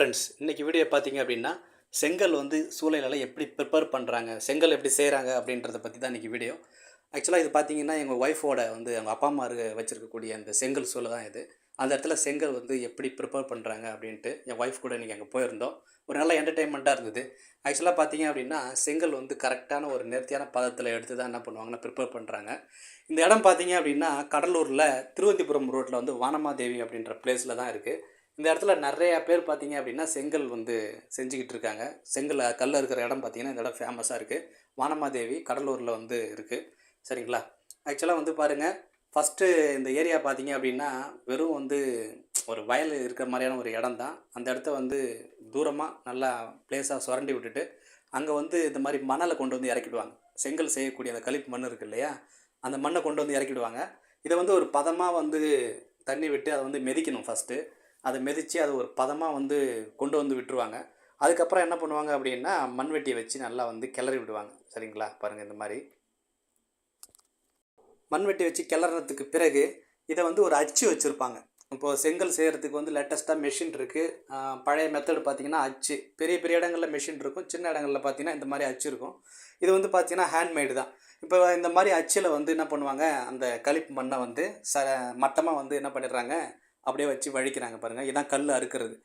Friends இன்றைக்கி video பார்த்தீங்க அப்படின்னா செங்கல் வந்து சூழலெல்லாம் எப்படி ப்ரிப்பேர் பண்ணுறாங்க செங்கல் எப்படி செய்கிறாங்க அப்படின்றத பற்றி தான் இன்றைக்கி வீடியோ ஆக்சுவலாக இது பார்த்தீங்கன்னா எங்கள் ஒய்ஃபோட வந்து அவங்க அப்பா அம்மா இருக்க வச்சுருக்கக்கூடிய அந்த செங்கல் சூளை தான் இது. அந்த இடத்துல செங்கல் வந்து எப்படி ப்ரிப்பேர் பண்ணுறாங்க அப்படின்ட்டு என் ஒய்ஃப் கூட இன்றைக்கி அங்கே போயிருந்தோம். ஒரு நல்ல என்டர்டெயின்மெண்ட்டாக இருந்தது. ஆக்சுவலாக பார்த்தீங்க அப்படின்னா செங்கல் வந்து கரெக்டான ஒரு நேர்த்தியான பதத்தில் எடுத்து தான் என்ன பண்ணுவாங்கன்னா ப்ரிப்பேர் பண்ணுறாங்க இந்த இடம் பார்த்தீங்க அப்படின்னா கடலூரில் திருவந்திபுரம் ரோட்டில் வந்து வானமாதேவி அப்படின்ற பிளேஸில் தான் இருக்குது இந்த இடத்துல நிறையா பேர் பார்த்தீங்க அப்படின்னா செங்கல் வந்து செஞ்சுக்கிட்டு இருக்காங்க செங்கல் கல் இருக்கிற இடம் பார்த்தீங்கன்னா இந்த இடம் ஃபேமஸாக இருக்குது வானமாதேவி கடலூரில் வந்து இருக்குது சரிங்களா? ஆக்சுவலாக வந்து பாருங்கள் ஃபஸ்ட்டு இந்த ஏரியா பார்த்தீங்க அப்படின்னா வெறும் வந்து ஒரு வயல் இருக்கிற மாதிரியான ஒரு இடம் தான். அந்த இடத்த வந்து தூரமாக நல்லா பிளேஸாக சுரண்டி விட்டுட்டு அங்கே வந்து இந்த மாதிரி மணலை கொண்டு வந்து இறக்கிடுவாங்க. செங்கல் செய்யக்கூடிய அந்த கழிப்பு மண் இருக்குது இல்லையா? அந்த மண்ணை கொண்டு வந்து இறக்கிடுவாங்க. இதை வந்து ஒரு பதமாக வந்து தண்ணி விட்டு அதை வந்து மெதிக்கணும் ஃபஸ்ட்டு அதை மிதித்து அதை ஒரு பதமாக வந்து கொண்டு வந்து விட்டுருவாங்க. அதுக்கப்புறம் என்ன பண்ணுவாங்க அப்படின்னா மண்வெட்டியை வச்சு நல்லா வந்து கிளறி விடுவாங்க. சரிங்களா? பாருங்கள் இந்த மாதிரி. மண்வெட்டி வச்சு கிளறதுக்கு பிறகு இதை வந்து ஒரு அச்சு வச்சுருப்பாங்க. இப்போது செங்கல் செய்கிறதுக்கு வந்து லேட்டஸ்ட்டாக மெஷின் இருக்குது பழைய மெத்தடு பார்த்திங்கன்னா அச்சு. பெரிய பெரிய இடங்களில் மெஷின் இருக்கும். சின்ன இடங்களில் பார்த்திங்கன்னா இந்த மாதிரி அச்சு இருக்கும். இது வந்து பார்த்திங்கன்னா ஹேண்ட்மேடு தான். இப்போ இந்த மாதிரி அச்சில் வந்து என்ன பண்ணுவாங்க? அந்த கழிப்பு மண்ணை வந்து ச மட்டமாக வந்து என்ன பண்ணிடுறாங்க? அப்படியே வச்சு வழிக்கிறாங்க பாருங்கள் இதான் கல் அறுக்கிறது.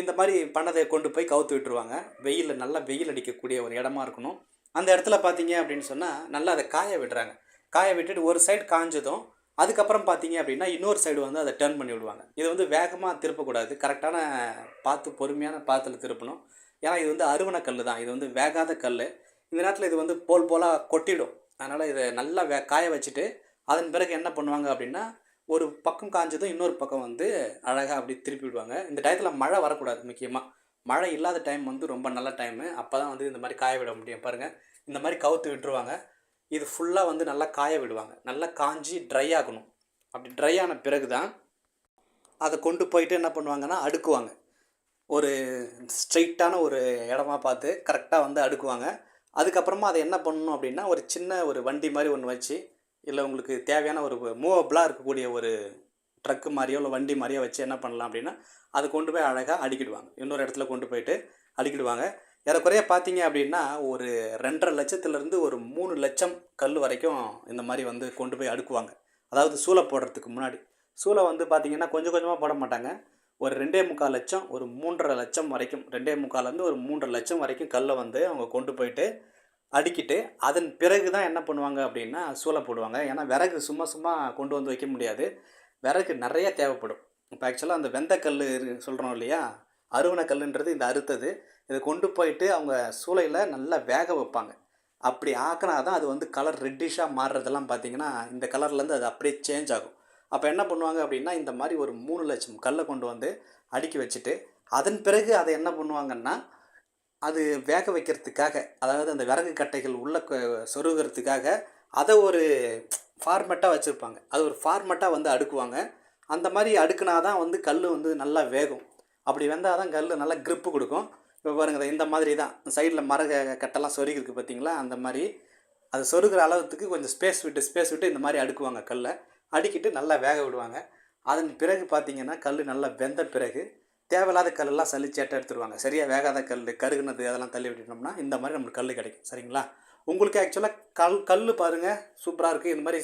இந்த மாதிரி பண்ணதை கொண்டு போய் கவுத்து விட்டுருவாங்க. வெயிலில் நல்லா வெயில் அடிக்கக்கூடிய ஒரு இடமா இருக்கணும். அந்த இடத்துல பார்த்தீங்க அப்படின்னு சொன்னால் நல்லா அதை காய விடுறாங்க. காய விட்டுட்டு ஒரு சைடு காஞ்சதும் அதுக்கப்புறம் பார்த்தீங்க அப்படின்னா இன்னொரு சைடு வந்து அதை டர்ன் பண்ணி விடுவாங்க. இது வந்து வேகமாக திருப்பக்கூடாது. கரெக்டான பார்த்து பொறுமையான பாத்தில் திருப்பணும். ஏன்னா இது வந்து அருவண கல் தான் இது வந்து வேகாத கல் இந்த நேரத்தில் இது வந்து போல் போலாக கொட்டிடும். அதனால் இதை நல்லா வே காய வச்சுட்டு அதன் பிறகு என்ன பண்ணுவாங்க அப்படின்னா ஒரு பக்கம் காஞ்சதும் இன்னொரு பக்கம் வந்து அழகாக அப்படி திருப்பி விடுவாங்க. இந்த டயத்தில் மழை வரக்கூடாது முக்கியமாக மழை இல்லாத டைம் வந்து ரொம்ப நல்ல டைமு அப்போ தான் வந்து இந்த மாதிரி காய விட முடியும் பாருங்கள் இந்த மாதிரி கவுத்து விட்டுருவாங்க. இது ஃபுல்லாக வந்து நல்லா காய விடுவாங்க. நல்லா காஞ்சி ட்ரை ஆகணும். அப்படி ட்ரை ஆன பிறகு தான் அதை கொண்டு போயிட்டு என்ன பண்ணுவாங்கன்னா அடுக்குவாங்க. ஒரு ஸ்ட்ரைட்டான ஒரு இடமா பார்த்து கரெக்டாக வந்து அடுக்குவாங்க. அதுக்கப்புறமா அதை என்ன பண்ணணும் அப்படின்னா ஒரு சின்ன ஒரு வண்டி மாதிரி ஒன்று வச்சு இல்லை உங்களுக்கு தேவையான ஒரு மூவபிளாக இருக்கக்கூடிய ஒரு ட்ரக்கு மாதிரியோ இல்லை வண்டி மாதிரியோ வச்சு என்ன பண்ணலாம் அப்படின்னா அதை கொண்டு போய் அழகாக அடிக்கிடுவாங்க. இன்னொரு இடத்துல கொண்டு போயிட்டு அடிக்கிடுவாங்க. ஏறக்குறைய பார்த்தீங்க அப்படின்னா ஒரு ரெண்டரை லட்சத்துலேருந்து ஒரு மூணு லட்சம் கல் வரைக்கும் இந்த மாதிரி வந்து கொண்டு போய் அடுக்குவாங்க. அதாவது சூளை போடுறதுக்கு முன்னாடி. சூளை வந்து பார்த்திங்கன்னா கொஞ்சம் கொஞ்சமாக போட மாட்டாங்க. ஒரு ரெண்டே முக்கால் லட்சம் ஒரு மூன்றரை லட்சம் வரைக்கும் ரெண்டே முக்கால்லேருந்து ஒரு மூன்றரை லட்சம் வரைக்கும் கல்லை வந்து அவங்க கொண்டு போயிட்டு அடுக்கிட்டு அதன் பிறகு தான் என்ன பண்ணுவாங்க அப்படின்னா சூளை போடுவாங்க. ஏன்னா விறகு சும்மா சும்மா கொண்டு வந்து வைக்க முடியாது. விறகு நிறைய தேவைப்படும். இப்போ ஆக்சுவலாக அந்த வெந்தக்கல் சொல்கிறோம் இல்லையா? அருவணைக்கல்லுன்றது இந்த அறுத்தது. இதை கொண்டு போயிட்டு அவங்க சூளையில் நல்லா வேக வைப்பாங்க. அப்படி ஆக்கினா தான் அது வந்து கலர் ரெட்டிஷாக மாறுறதெல்லாம் பார்த்திங்கன்னா இந்த கலர்லேருந்து அது அப்படியே சேஞ்ச் ஆகும். அப்போ என்ன பண்ணுவாங்க அப்படின்னா இந்த மாதிரி ஒரு மூணு லட்சம் கல்லை கொண்டு வந்து அடுக்கி வச்சுட்டு அதன் பிறகு அதை என்ன பண்ணுவாங்கன்னா அது வேக வைக்கிறதுக்காக அதாவது அந்த விறகு கட்டைகள் உள்ளே சொருகிறதுக்காக அதை ஒரு ஃபார்மெட்டாக வச்சுருப்பாங்க. அது ஒரு ஃபார்மெட்டாக வந்து அடுக்குவாங்க. அந்த மாதிரி அடுக்குனா தான் வந்து கல் வந்து நல்லா வேகும். அப்படி வெந்தால் தான் கல் நல்லா க்ரிப்பு கொடுக்கும். இப்போ பாருங்கள் இந்த மாதிரி தான் சைடில் மர கட்டெல்லாம் சொருகிருக்கு பார்த்தீங்களா அந்த மாதிரி. அது சொருகிற அளவுக்கு கொஞ்சம் ஸ்பேஸ் விட்டு ஸ்பேஸ் விட்டு இந்த மாதிரி அடுக்குவாங்க கல்லை. அடுக்கிட்டு நல்லா வேக விடுவாங்க. அதன் பிறகு பார்த்திங்கன்னா கல் நல்லா வெந்த பிறகு தேவையில்லாத கல்லெல்லாம் சளிச்சேட்டை எடுத்துருவாங்க. சரியாக வேகாத கல் கருகுனது அதெல்லாம் தள்ளி விட்டுட்டோம்னா இந்த மாதிரி நம்மளுக்கு கல் கிடைக்கும். சரிங்களா? உங்களுக்கு ஆக்சுவலாக கல் கல் பாருங்கள் சூப்பராக இருக்குது இந்த மாதிரி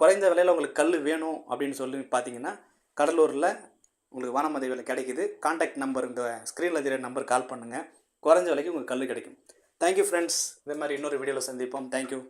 குறைந்த விலையில் உங்களுக்கு கல் வேணும் அப்படின்னு சொல்லி பார்த்தீங்கன்னா கடலூரில் உங்களுக்கு வானமதவியில் கிடைக்குது. காண்டாக்ட் நம்பர் இந்த ஸ்க்ரீனில் தெரிய நம்பர் கால் பண்ணுங்கள் குறைஞ்ச விலைக்கு உங்களுக்கு கல் கிடைக்கும். தேங்க்யூ ஃப்ரெண்ட்ஸ் இதே மாதிரி இன்னொரு வீடியோவில் சந்திப்போம். தேங்க்யூ